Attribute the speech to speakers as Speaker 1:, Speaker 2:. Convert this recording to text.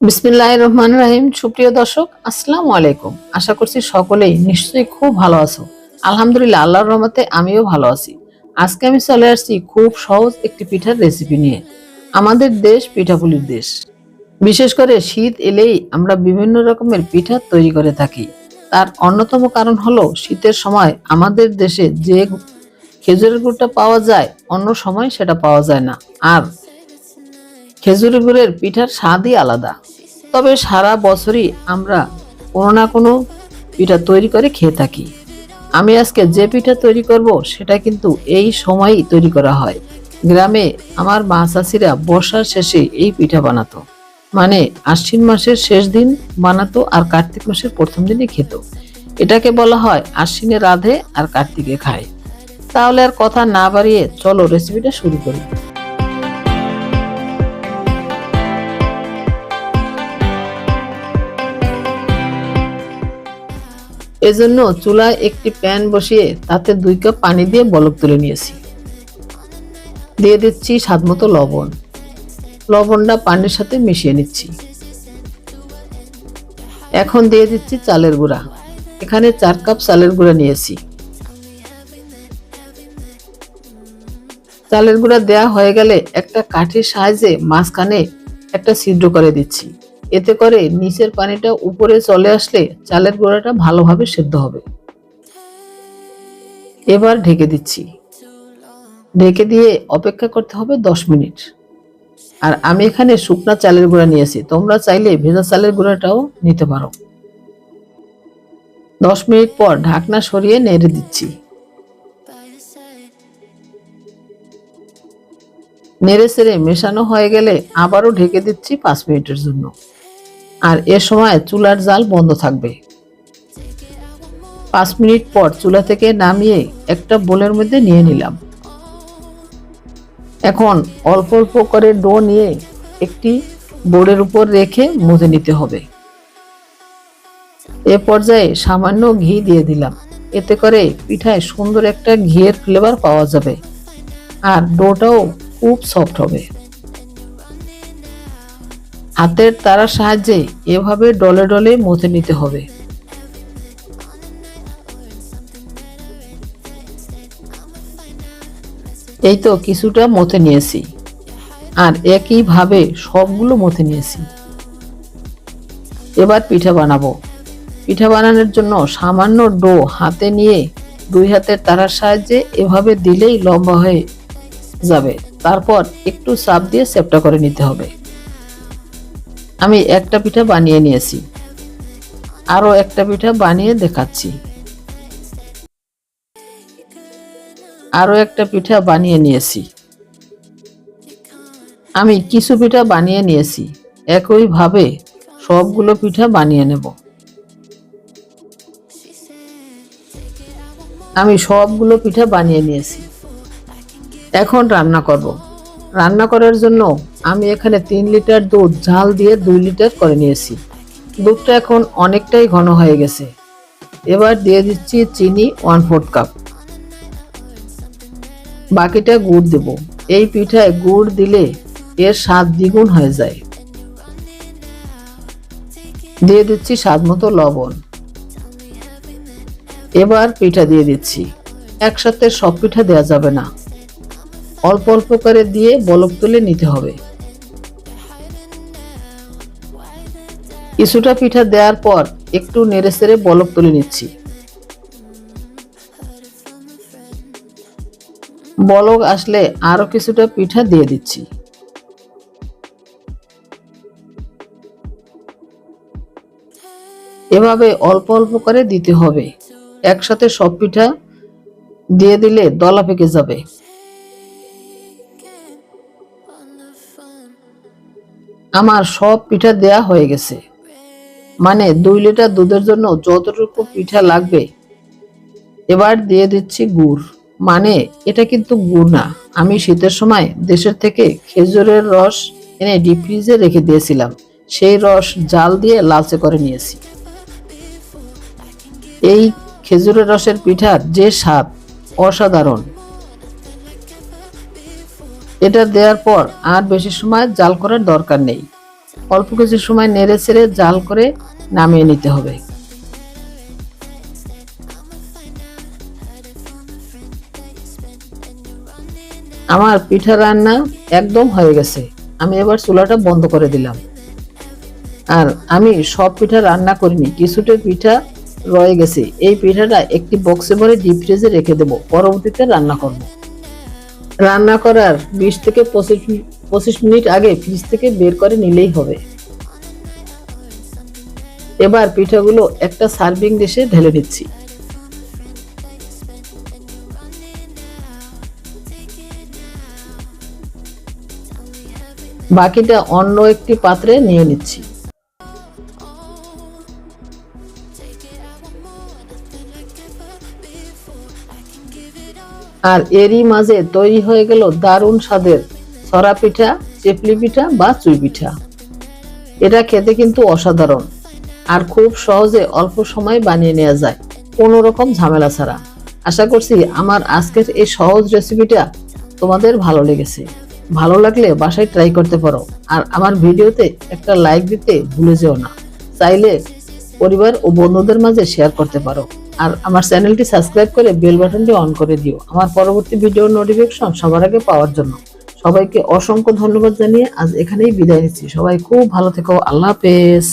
Speaker 1: বিসমিল্লাহ রহমান রাহিম। সুপ্রিয় দর্শক, আসসালামু আলাইকুম। আশা করছি সকলেই নিশ্চয়ই খুব ভালো আছো। আলহামদুলিল্লাহ, আল্লাহর রহমতে আমিও ভালো আছি। আজকে আমি চলে আসছি খুব সহজ একটি পিঠার রেসিপি নিয়ে। আমাদের দেশ পিঠাপুলির দেশ। বিশেষ করে শীত এলেই আমরা বিভিন্ন রকমের পিঠা তৈরি করে থাকি। তার অন্যতম কারণ হলো শীতের সময় আমাদের দেশে যে খেজুরের গুড়টা পাওয়া যায়, অন্য সময় সেটা পাওয়া যায় না। আর খেজুরের গুড়ের পিঠার স্বাদই আলাদা। তবে সারা বছরই আমরা কোনো না কোনো পিঠা তৈরি করে খেয়ে থাকি। আমি আজকে যে পিঠা তৈরি করব, সেটা কিন্তু এই সময়ই তৈরি করা হয়। গ্রামে আমার মা চাষিরা বর্ষার শেষে এই পিঠা বানাতো। মানে আশ্বিন মাসের শেষ দিন বানাতো আর কার্তিক মাসের প্রথম দিনে খেত। এটাকে বলা হয় আশ্বিনে রাধে আর কার্তিকে খায়। তাহলে আর কথা না বাড়িয়ে চলো রেসিপিটা শুরু করি। এজন্য চুলায় একটি প্যান বসিয়ে তাতে দুই কাপ পানি দিয়ে বলক তুলে নিয়েছি। দিয়ে দিচ্ছি স্বাদমতো লবণ। লবণটা পানির সাথে মিশিয়ে নিচ্ছি। এখন দিয়ে দিচ্ছি চালের গুঁড়া। এখানে চার কাপ চালের গুঁড়া নিয়েছি। চালের গুঁড়া দেয়া হয়ে গেলে একটা কাঠির সাহায্যে মাঝখানে একটা ছিদ্র করে দিচ্ছি। এতে করে নিচের পানিটা উপরে চলে আসলে চালের গুঁড়াটা ভালোভাবে সেদ্ধ হবে। এবার ঢেকে দিচ্ছি। ঢেকে দিয়ে অপেক্ষা করতে হবে দশ মিনিট। আর আমি এখানে শুকনা চালের গুঁড়া নিয়েছি তোমরা চাইলে ভেজা চালের গুঁড়াটাও নিতে পারো। দশ মিনিট পর ঢাকনা সরিয়ে নেড়ে দিচ্ছি। নেড়ে সেড়ে মেশানো হয়ে গেলে আবারও ঢেকে দিচ্ছি পাঁচ মিনিটের জন্য। আর এ সময় চুলার জাল বন্ধ থাকবে। পাঁচ মিনিট পর চুলা থেকে নামিয়ে একটা বোলের মধ্যে নিয়ে নিলাম। এখন অল্প অল্প করে ডো নিয়ে একটি বোর্ডের উপর রেখে মুছে নিতে হবে। এ পর্যায়ে সামান্য ঘি দিয়ে দিলাম। এতে করে পিঠায় সুন্দর একটা ঘিয়ের ফ্লেভার পাওয়া যাবে। আর ডোটাও খুব সফট হবে। হাতের তারার সাহায্যে এভাবে ডলে ডলে মথে নিতে হবে। এই তো কিছুটা মথে নিয়েছি। আর একইভাবে সবগুলো মথে নিয়েছি। এবার পিঠা বানাবো। পিঠা বানানোর জন্য সামান্য ডো হাতে নিয়ে দুই হাতের তারার সাহায্যে এভাবে দিলেই লম্বা হয়ে যাবে। তারপর একটু চাপ দিয়ে সেপটা করে নিতে হবে। আমি একটা পিঠা বানিয়ে নিয়েছি। আরও একটা পিঠা বানিয়ে দেখাচ্ছি। আরও একটা পিঠা বানিয়ে নিয়েছি। আমি কিছু পিঠা বানিয়ে নিয়েছি। একইভাবে সবগুলো পিঠা বানিয়ে নেব। আমি সবগুলো পিঠা বানিয়ে নিয়েছি। এখন রান্না করব। রান্না করার জন্য আমি এখানে তিন লিটার দুধ, ঝাল দিয়ে দুই লিটার করে নিয়েছি। দুধটা এখন অনেকটাই ঘন হয়ে গেছে। এবার দিয়ে দিচ্ছি চিনি ওয়ান ফোর্থ কাপ। বাকিটা গুড় দেব। এই পিঠায় গুড় দিলে এর স্বাদ দ্বিগুণ হয়ে যায়। দিয়ে দিচ্ছি স্বাদ মতো লবণ। এবার পিঠা দিয়ে দিচ্ছি। একসাথে সব পিঠা দেওয়া যাবে না। অল্প অল্প করে দিয়ে বলক তুলে নিতে হবে। কিছুটা পিঠা দেওয়ার পর একটু নেড়ে সেড়ে বলক তুলে নিচ্ছি। বলক আসলে আরও কিছুটা পিঠা দিয়ে দিচ্ছি। এভাবে অল্প অল্প করে দিতে হবে। একসাথে সব পিঠা দিয়ে দিলে দলা পেকে যাবে। আমার সব পিঠা দেয়া হয়ে গেছে। মানে দুই লিটার দুধের জন্য যতটুকু পিঠা লাগবে, এবার দিয়ে দিচ্ছি গুড়। মানে এটা কিন্তু গুড় না। আমি শীতের সময় দেশের থেকে খেজুরের রস এনে ডিপ ফ্রিজে রেখে দিয়েছিলাম। সেই রস জাল দিয়ে লালচে করে নিয়েছি। এই খেজুরের রসের পিঠার যে স্বাদ অসাধারণ। এটা দেওয়ার পর আর বেশি সময় জাল করার দরকার নেই। অল্প কিছু সময় নেড়ে ছেড়ে জাল করে নামিয়ে নিতে হবে। আমার পিঠা রান্না একদম হয়ে গেছে। আমি এবার চুলাটা বন্ধ করে দিলাম। আর আমি সব পিঠা রান্না করিনি, কিছুটা পিঠা রয়ে গেছে। এই পিঠাটা একটি বক্সে ভরে ডিপ ফ্রিজে রেখে দেব। পরবর্তীতে রান্না করব। রান্না করার বিশ থেকে পঁচিশ পঁচিশ মিনিট আগে ফ্রিজ থেকে বের করে নিলেই হবে। এবার পিঠাগুলো একটা সার্ভিং ডিশে ঢেলে নিচ্ছি। বাকিটা অন্য একটি পাত্রে নিয়ে নিচ্ছি। আর এরই মাঝে তৈরি হয়ে গেল দারুণ স্বাদের সরা পিঠা, চেপলি পিঠা বা চুই পিঠা। এটা খেতে কিন্তু অসাধারণ আর খুব সহজে অল্প সময় বানিয়ে নেওয়া যায়, কোনো রকম ঝামেলা ছাড়া। আশা করছি আমার আজকের এই সহজ রেসিপিটা তোমাদের ভালো লেগেছে। ভালো লাগলে বাসায় ট্রাই করতে পারো আর আমার ভিডিওতে একটা লাইক দিতে ভুলে যেও না। চাইলে পরিবার ও বন্ধুদের মাঝে শেয়ার করতে পারো। আর আমার চ্যানেলটি সাবস্ক্রাইব করে বেল বাটনটি অন করে দিও। আমার পরবর্তী ভিডিও নোটিফিকেশন সবার আগে পাওয়ার জন্য। সবাইকে অসংখ্য ধন্যবাদ জানিয়ে আজ এখানেই বিদায় নিচ্ছি। সবাই খুব ভালো থেকো। আল্লাহ হাফেজ।